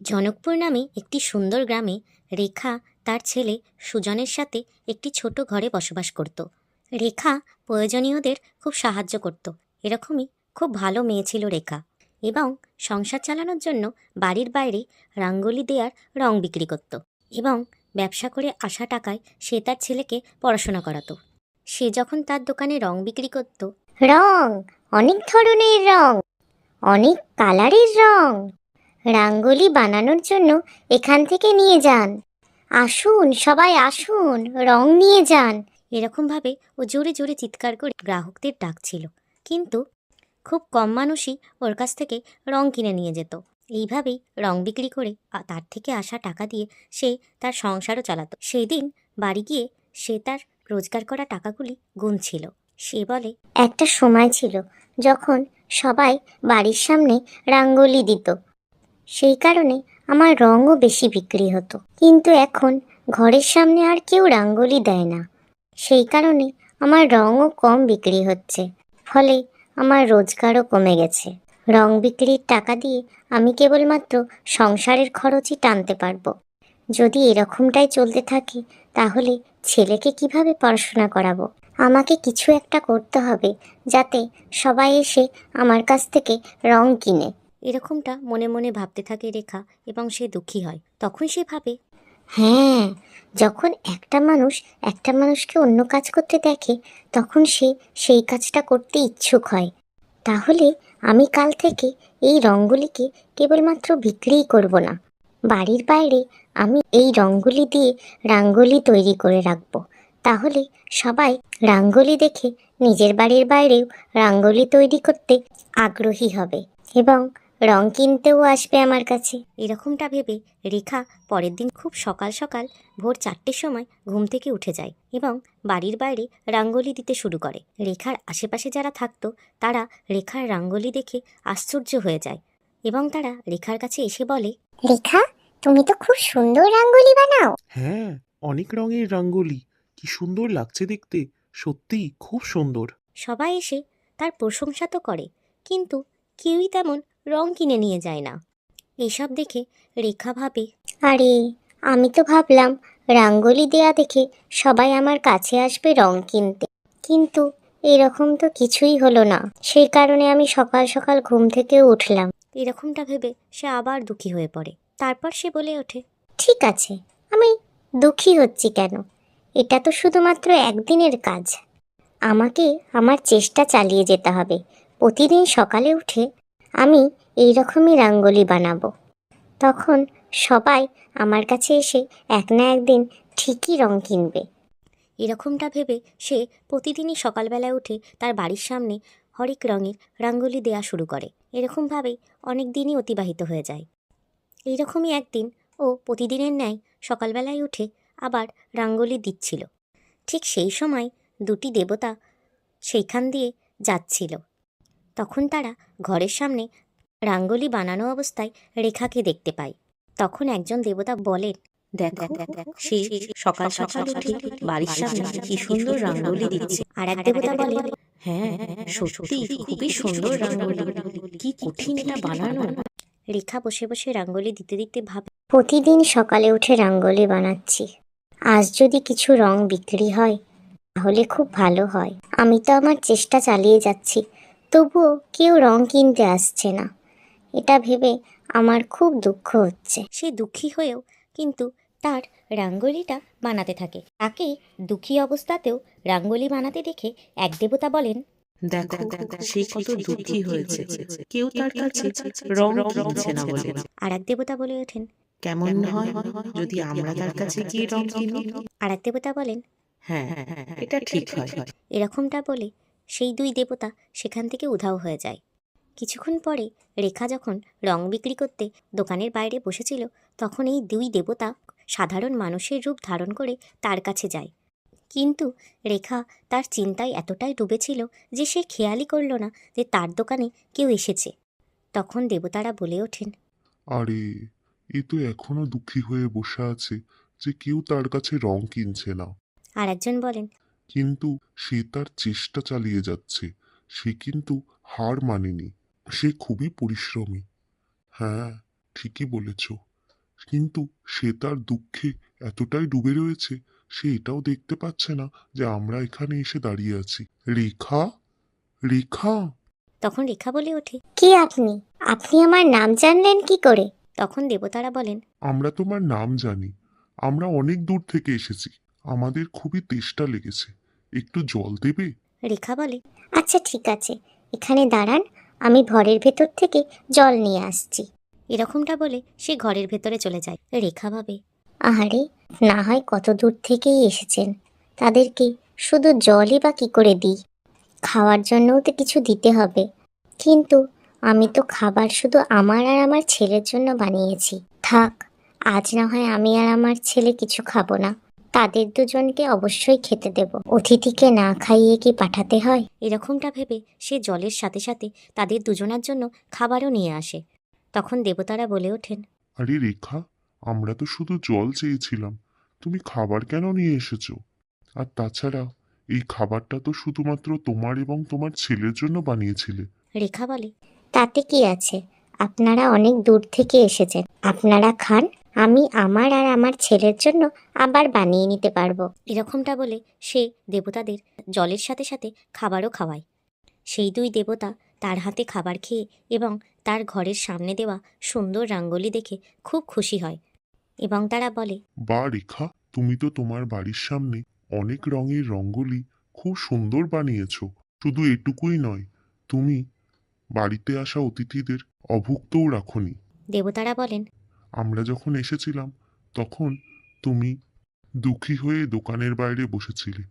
জনকপুর নামে একটি সুন্দর গ্রামে রেখা তার ছেলে সুজনের সাথে একটি ছোট ঘরে বসবাস করত। রেখা প্রয়োজনীয়দের খুব সাহায্য করত। এরকমই খুব ভালো মেয়ে ছিল রেখা এবং সংসার চালানোর জন্য বাড়ির বাইরে রাঙ্গলি দেওয়ার রং বিক্রি করত এবং ব্যবসা করে আসা টাকায় সে তার ছেলেকে পড়াশোনা করাতো। সে যখন তার দোকানে রং বিক্রি করত, রং! অনেক ধরনের রং! অনেক কালারের রং! রাঙ্গোলি বানানোর জন্য এখান থেকে নিয়ে যান। আসুন, সবাই আসুন, রং নিয়ে যান। এরকমভাবে ও জোরে জোরে চিৎকার করে গ্রাহকদের ডাকছিল। কিন্তু খুব কম মানুষই ওর কাছ থেকে রং কিনে নিয়ে যেত। এইভাবেই রং বিক্রি করে তার থেকে আসা টাকা দিয়ে সে তার সংসারও চালাতো। সেই দিন বাড়ি গিয়ে সে তার রোজগার করা টাকাগুলি গুনছিল। সে বলে, একটা সময় ছিল যখন সবাই বাড়ির সামনে রাঙ্গোলি দিত। সেই কারণে আমার রঙও বেশি বিক্রি হতো। কিন্তু এখন ঘরের সামনে আর কেউ রাঙ্গোলি দেয় না। সেই কারণে আমার রঙও কম বিক্রি হচ্ছে। ফলে আমার রোজগারও কমে গেছে। রং বিক্রির টাকা দিয়ে আমি কেবলমাত্র সংসারের খরচই টানতে পারব। যদি এরকমটাই চলতে থাকে, তাহলে ছেলেকে কীভাবে পড়াশোনা করাবো? আমাকে কিছু একটা করতে হবে যাতে সবাই এসে আমার কাছ থেকে রং কিনে। এরকমটা মনে মনে ভাবতে থাকে রেখা এবং সে দুঃখী হয়। তখন সে ভাবে হ্যাঁ যখন একটা মানুষ একটা মানুষকে অন্য কাজ করতে দেখে, তখন সে সেই কাজটা করতে ইচ্ছুক হয়। তাহলে আমি কাল থেকে এই রঙগুলিকে কেবলমাত্র বিক্রিই করব না। বাড়ির বাইরে আমি এই রঙগুলি দিয়ে রাঙ্গোলি তৈরি করে রাখব। তাহলে সবাই রাঙ্গোলি দেখে নিজের বাড়ির বাইরেও রাঙ্গোলি তৈরি করতে আগ্রহী হবে এবং রং কিনতেও আসবে আমার কাছে। এরকমটা ভেবে রেখা পরের দিন খুব সকাল সকাল ভোর চারটের সময় ঘুম থেকে উঠে যায় এবং বাড়ির বাইরে রাঙ্গোলি দিতে শুরু করে। রেখার আশেপাশে যারা থাকতো তারা রেখার রাঙ্গোলি দেখে আশ্চর্য হয়ে যায় এবং তারা রেখার কাছে এসে বলে রেখা তুমি তো খুব সুন্দর রাঙ্গোলি বানাও। হ্যাঁ অনেক রঙের রঙ্গোলি। কি সুন্দর লাগছে দেখতে। সত্যিই খুব সুন্দর। সবাই এসে তার প্রশংসা তো করে কিন্তু কেউই তেমন রং কিনে নিয়ে যায় না। এসব দেখে রেখা ভাবে আরে আমি তো ভাবলাম রাঙ্গোলি দেয়া দেখে সবাই আমার কাছে আসবে রং কিনতে। কিন্তু এরকম তো কিছুই হলো না। সেই কারণে আমি সকাল সকাল ঘুম থেকে উঠলাম। এরকমটা ভেবে সে আবার দুঃখী হয়ে পড়ে। তারপর সে বলে ওঠে ঠিক আছে আমি দুঃখী হচ্ছি কেন? এটা তো শুধুমাত্র একদিনের কাজ। আমাকে আমার চেষ্টা চালিয়ে যেতে হবে। প্রতিদিন সকালে উঠে আমি এই রকমই রাঙ্গোলি বানাবো। তখন সবাই আমার কাছে এসে এক না একদিন ঠিকই রং কিনবে। এরকমটা ভেবে সে প্রতিদিনই সকালবেলায় উঠে তার বাড়ির সামনে হরেক রঙের রাঙ্গোলি দেয়া শুরু করে। এরকমভাবেই অনেক দিনই অতিবাহিত হয়ে যায়। এইরকমই একদিন ও প্রতিদিনের ন্যায় সকালবেলায় উঠে আবার রাঙ্গোলি দিচ্ছিল। ঠিক সেই সময় দুটি দেবতা সেইখান দিয়ে যাচ্ছিল। তখন তারা ঘরের সামনে রাঙ্গোলি বানানো অবস্থায় রেখাকে দেখতে পায়। তখন একজন দেবতা বলেন দেখো সে সকাল সকাল উঠে বাড়ির সামনে কি সুন্দর রাঙ্গোলি দিচ্ছে। আর এক দেবতা বলেন হ্যাঁ সত্যি খুবই সুন্দর রাঙ্গোলি কি কঠিন এটা বানানো। রেখা বসে বসে রাঙ্গোলি দিতে দিতে ভাবে প্রতিদিন সকালে উঠে রাঙ্গোলি বানাচ্ছি। আজ যদি কিছু রং বিক্রি হয় তাহলে খুব ভালো হয়। আমি তো আমার চেষ্টা চালিয়ে যাচ্ছি। তবুও কেউ রং কিনতে আসছে না। এটা ভেবে আমার খুব দুঃখ হচ্ছে। সে দুঃখী হয়েও কিন্তু তার রাঙ্গোলিটা বানাতে থাকে। তাকে দুঃখী অবস্থাতেও রাঙ্গোলি বানাতে দেখে এক দেবতা বলেন দেখো সে কত দুঃখী হয়েছে। কেউ তার কাছে রং কিনছে না বলে আর এক দেবতা বলে ওঠেন কেমন হয়? যদি আমরা তার কাছে গিয়ে রং কিনি? আর এক দেবতা বলেন হ্যাঁ এটা ঠিক হয়। এরকমটা বলে সেই দুই দেবতা সেখান থেকে উধাও হয়ে যায়। কিছুক্ষণ পরে রেখা যখন রং বিক্রি করতে দোকানের বাইরে বসেছিল তখন এই দুই দেবতা সাধারণ মানুষের রূপ ধারণ করে তার কাছে যায়। কিন্তু রেখা তার চিন্তায় এতটাই ডুবেছিল যে সে খেয়ালই করল না যে তার দোকানে কেউ এসেছে। তখন দেবতারা বলে ওঠেন আরে এ তো এখনও দুঃখী হয়ে বসে আছে যে কেউ তার কাছে রং কিনছে না। আর একজন বলেন কিন্তু সে তার চেষ্টা চালিয়ে যাচ্ছে। সে কিন্তু হার মানেনি। সে খুবই পরিশ্রমী। হ্যাঁ ঠিকই বলেছ। কিন্তু সে তার দুঃখে এতটাই ডুবে রয়েছে সে এটাও দেখতে পাচ্ছে না যে আমরা এখানে এসে দাঁড়িয়ে আছি। রেখা? রেখা? তখন রেখা বলে ওঠে কি আপনি? আপনি আমার নাম জানলেন কি করে? তখন দেবতারা বলেন আমরা তোমার নাম জানি। আমরা অনেক দূর থেকে এসেছি। আমাদের খুবই তেষ্টা লেগেছে। একটু জল দেবে? রেখা বলে আচ্ছা ঠিক আছে। এখানে দাঁড়ান, আমি ঘরের ভেতর থেকে জল নিয়ে আসছি। এরকমটা বলে সে ঘরের ভেতরে চলে যায়। রেখা ভাবে, আহারে, না হয় কত দূর থেকেই এসেছেন। তাদেরকে শুধু জলই বা কি করে দিই? খাওয়ার জন্যও তো কিছু দিতে হবে। কিন্তু আমি তো খাবার শুধু আমার আর আমার ছেলের জন্য বানিয়েছি। থাক, আজ না হয় আমি আর আমার ছেলে কিছু খাব না। তাদের দুজনকে অবশ্যই খেতে দেব। অতিথিকে না খাইয়ে কি পাঠাতে হয়? এরকমটা ভেবে সে জলের সাথে সাথে তাদের দুজনার জন্য খাবারও নিয়ে আসে। তখন দেবতারা বলে ওঠেন আরে রেখা আমরা তো শুধু জল চেয়েছিলাম। তুমি খাবার কেন নিয়ে এসেছ? আর তাছাড়া এই খাবারটা তো শুধুমাত্র তোমার এবং তোমার ছেলের জন্য বানিয়েছিলে। রেখা বলে তাতে কি আছে? আপনারা অনেক দূর থেকে এসেছেন। আপনারা খান আমি আমার আর আমার ছেলের জন্য আবার বানিয়ে নিতে পারব। এরকমটা বলে সে দেবতাদের জলের সাথে সাথে খাবারও খাওয়ায়। সেই দুই দেবতা তার হাতে খাবার খেয়ে এবং তার ঘরের সামনে দেওয়া সুন্দর রাঙ্গলি দেখে খুব খুশি হয় এবং তারা বলে বা রেখা তুমি তো তোমার বাড়ির সামনে অনেক রঙের রঙ্গোলি খুব সুন্দর বানিয়েছ। শুধু এটুকুই নয় তুমি বাড়িতে আসা অতিথিদের অভুক্তও রাখনি। দেবতারা বলেন আমরা যখন এসেছিলাম, তখন তুমি দুঃখী হয়ে দোকানের বাইরে বসেছিলে।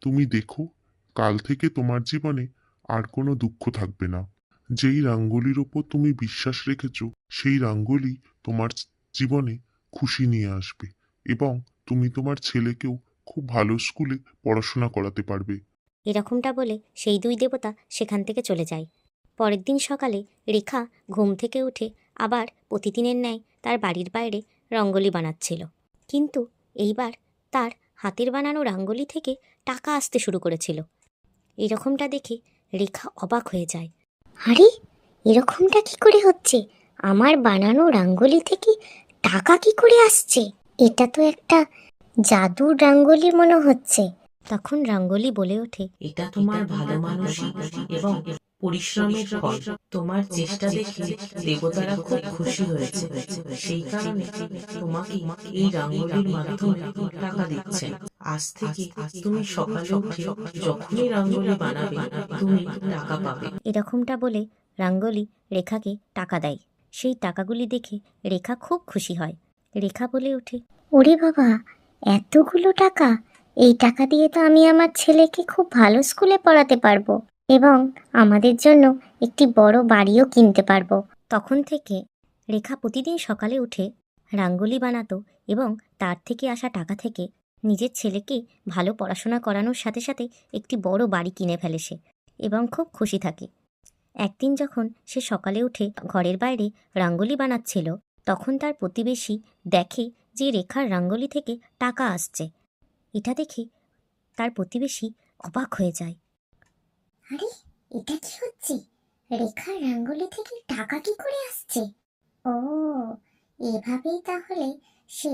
তুমি দেখো, কাল থেকে তোমার জীবনে আর কোনো দুঃখ থাকবে না। যেই রাঙ্গলির ওপর তুমি বিশ্বাস রেখেছ, সেই রাঙ্গলি তোমার জীবনে খুশি নিয়ে আসবে এবং তুমি তোমার ছেলেকেও খুব ভালো স্কুলে পড়াশোনা করাতে পারবে। এরকমটা বলে সেই দুই দেবতা সেখান থেকে চলে যায়। পরের দিন সকালে রেখা ঘুম থেকে উঠে আবার প্রতিদিনের ন্যায় তার বাড়ির বাইরে রঙ্গোলি বানাচ্ছিল। কিন্তু এইবার তার হাতের বানানো রাঙ্গোলি থেকে টাকা আসতে শুরু করেছিল। এরকমটা দেখে রেখা অবাক হয়ে যায়। আরে, এরকমটা কি করে হচ্ছে? আমার বানানো রাঙ্গলি থেকে টাকা কি করে আসছে? এটা তো একটা জাদুর রাঙ্গলি মনে হচ্ছে। তখন রাঙ্গোলি বলে ওঠে, এটা তোমার ভালো মানসিক এবং পরিশ্রমের ফল তোমার চেষ্টা দেখে দেবতারা খুব খুশি হয়েছে। সেই কারণে তোমাকে এই রাঙ্গলির মাধ্যমে টাকা দিচ্ছেন। আজ থেকে তুমি সকালে উঠে যখনই রাঙ্গলি বানাবে তুমি টাকা পাবে। এরকমটা বলে রাঙ্গোলি রেখাকে টাকা দেয়। সেই টাকাগুলি দেখে রেখা খুব খুশি হয়। রেখা বলে ওঠে ওরে বাবা এতগুলো টাকা! এই টাকা দিয়ে তো আমি আমার ছেলেকে খুব ভালো স্কুলে পড়াতে পারব। এবং আমাদের জন্য একটি বড় বাড়িও কিনতে পারব। তখন থেকে রেখা প্রতিদিন সকালে উঠে রাঙ্গোলি বানাতো এবং তার থেকে আসা টাকা থেকে নিজের ছেলেকে ভালো পড়াশোনা করানোর সাথে সাথে একটি বড় বাড়ি কিনে ফেলে সে এবং খুব খুশি থাকে। একদিন যখন সে সকালে উঠে ঘরের বাইরে রাঙ্গোলি বানাচ্ছিল, তখন তার প্রতিবেশী দেখে যে রেখার রাঙ্গোলি থেকে টাকা আসছে। এটা দেখে তার প্রতিবেশী অবাক হয়ে যায়। আরে, এটা কি হচ্ছে? রেখার রাঙ্গলি থেকে টাকা কি করে আসছে? ও, এভাবেই তাহলে সে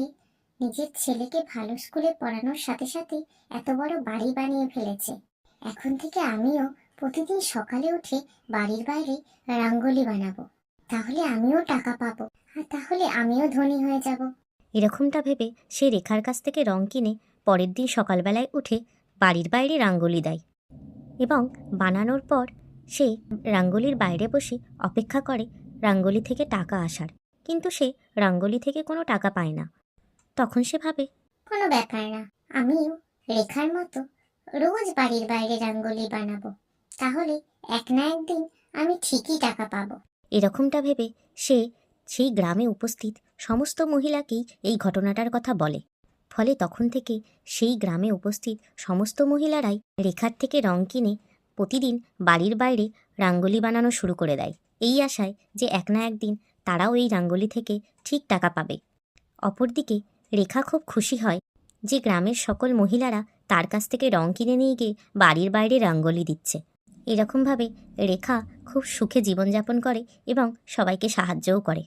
নিজের ছেলেকে ভালো স্কুলে পড়ানোর সাথে সাথে এত বড় বাড়ি বানিয়ে ফেলেছে। এখন থেকে আমিও প্রতিদিন সকালে উঠে বাড়ির বাইরে রাঙ্গলি বানাবো। তাহলে আমিও টাকা পাবো আর তাহলে আমিও ধনী হয়ে যাব। এরকমটা ভেবে সে রেখার কাছ থেকে রং কিনে পরের দিন সকালবেলায় উঠে বাড়ির বাইরে রাঙ্গোলি দেয়। এবং বানানোর পর সে রাঙ্গোলির বাইরে বসে অপেক্ষা করে রাঙ্গোলি থেকে টাকা আসার। কিন্তু সে রাঙ্গোলি থেকে কোনো টাকা পায় না। তখন সে ভাবে কোনো ব্যাপার না আমিও রেখার মতো রোজ বাড়ির বাইরে রাঙ্গলি বানাবো। তাহলে এক না একদিন আমি ঠিকই টাকা পাবো। এরকমটা ভেবে সে সেই গ্রামে উপস্থিত সমস্ত মহিলাকেই এই ঘটনাটার কথা বলে। ফলে তখন থেকে সেই গ্রামে উপস্থিত সমস্ত মহিলারাই রেখার থেকে রং কিনে প্রতিদিন বাড়ির বাইরে রাঙ্গোলি বানানো শুরু করে দেয়। এই আশায় যে এক না একদিন তারাও এই রাঙ্গোলি থেকে ঠিক টাকা পাবে। অপরদিকে রেখা খুব খুশি হয় যে গ্রামের সকল মহিলারা তার কাছ থেকে রং কিনে নিয়ে গিয়ে বাড়ির বাইরে রাঙ্গোলি দিচ্ছে। এরকমভাবে রেখা খুব সুখে জীবনযাপন করে এবং সবাইকে সাহায্যও করে।